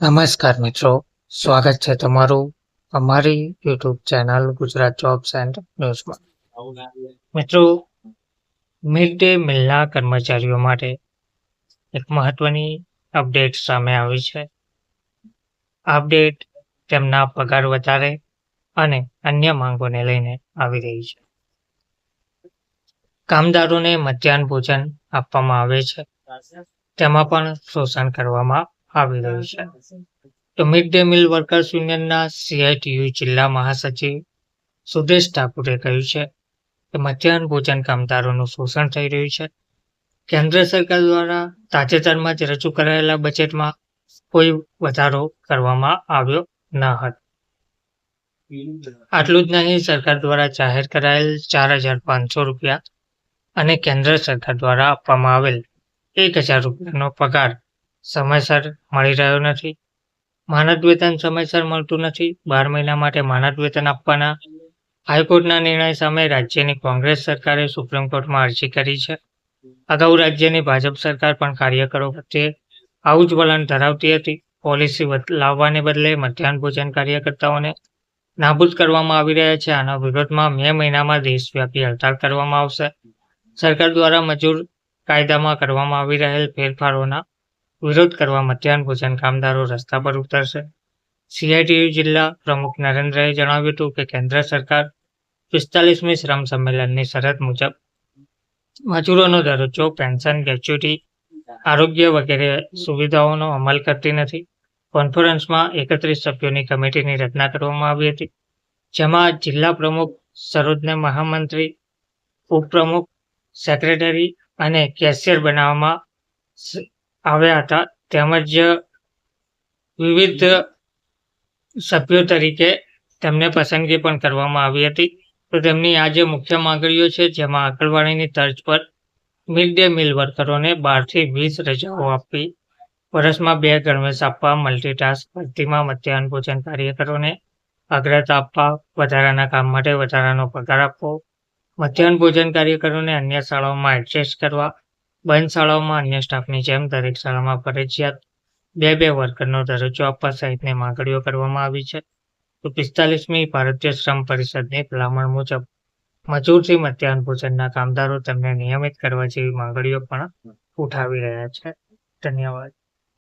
નમસ્કાર મિત્રો, સ્વાગત છે તમારું અમારી YouTube channel Gujarat jobs and ન્યૂઝમાં મિત્રો મિડ ડે મિલના કર્મચારીઓ માટે એક મહત્વની અપડેટ સામે આવી છે. અપડેટ તેમના પગાર વધારે અને અન્ય માંગોને લઈને આવી રહી છે. કામદારોને મધ્યાહન ભોજન આપવામાં આવે છે. તેમાં પણ શોષણ કરવામાં આવી રહ્યું છે. તો મિડ ડે મિલ વર્કર્સ યુનિયનના સીઆઈટીયુ જિલ્લા મહાસચિવ સુદેશ ઠાકુરે કહ્યું છે કે મધ્યાહન ભોજન કામદારોનું શોષણ થઈ રહ્યું છે. કેન્દ્ર સરકાર દ્વારા તાજેતરમાં જ રજૂ કરાયેલા બજેટમાં કોઈ વધારો કરવામાં આવ્યો ન હતો. આટલું જ નહીં, સરકાર દ્વારા જાહેર કરાયેલ ચાર હજાર પાંચસો રૂપિયા અને કેન્દ્ર સરકાર દ્વારા આપવામાં આવેલ એક હજાર રૂપિયાનો પગાર સમયસર મળી રહ્યો નથી. માનદ વેતન સમયસર મળતું નથી. બાર મહિના માટે માનદ વેતન આપવાના હાઈકોર્ટના નિર્ણય સામે રાજ્યની કોંગ્રેસ સરકારે સુપ્રીમ કોર્ટમાં અરજી કરી છે. અગાઉ રાજ્યની ભાજપ સરકાર પણ કાર્યકરો પ્રત્યે આવું જ વલણ ધરાવતી હતી. પોલિસી લાવવાને બદલે મધ્યાહન ભોજન કાર્યકર્તાઓને નાબૂદ કરવામાં આવી રહ્યા છે. આના વિરોધમાં મે મહિનામાં દેશવ્યાપી હડતાલ કરવામાં આવશે. સરકાર દ્વારા મજૂર કાયદામાં કરવામાં આવી રહેલ ફેરફારોના વિરોધ કરવા મધ્યાહન ભોજન કામદારો રસ્તા પર ઉતરશે. સીઆઈટીયુ જિલ્લા પ્રમુખ નરેન્દ્રએ જણાવ્યું હતું કે કેન્દ્ર સરકાર પિસ્તાલીસમી શ્રમ સંમેલનની શરત મુજબ મજૂરોનો દરજ્જો, પેન્શન ગ્રેચ્યુટી આરોગ્ય વગેરે સુવિધાઓનો અમલ કરતી નથી. કોન્ફરન્સમાં એકત્રીસ સભ્યોની કમિટીની રચના કરવામાં આવી હતી, જેમાં જિલ્લા પ્રમુખ, સરોજને મહામંત્રી, ઉપપ્રમુખ, સેક્રેટરી અને કેશિયર બનાવવામાં આવ્યા હતા. તેમજ વિવિધ સભ્યો તરીકે તેમને પસંદગી પણ કરવામાં આવી હતી. તો તેમની આ જે મુખ્ય માંગણીઓ છે, જેમાં આંગણવાડીની તર્જ પર મિડ ડે મિલ વર્કરોને બારથી વીસ રજાઓ આપવી, વર્ષમાં બે ગણવેશ આપવા, મલ્ટીટાસ્ક, ભરતીમાં મધ્યાહન ભોજન કાર્યકરોને અગ્રતા આપવા, વધારાના કામ માટે વધારાનો પગાર આપવો, મધ્યાહન ભોજન કાર્યકરોને અન્ય શાળાઓમાં એડજસ્ટ કરવા બંધ શાળાઓમાં અન્ય સ્ટાફની જેમ દરેક શાળામાં ફરજિયાત બે બે વર્કરનો દરજ્જો આપવા સહિતની માંગણીઓ કરવામાં આવી છે. તો પિસ્તાલીસમી ભારતીય શ્રમ પરિષદની ભલામણ મુજબ મજૂરથી મધ્યાહન ભોજનના કામદારો તેમને નિયમિત કરવા જેવી માંગણીઓ પણ ઉઠાવી રહ્યા છે. ધન્યવાદ.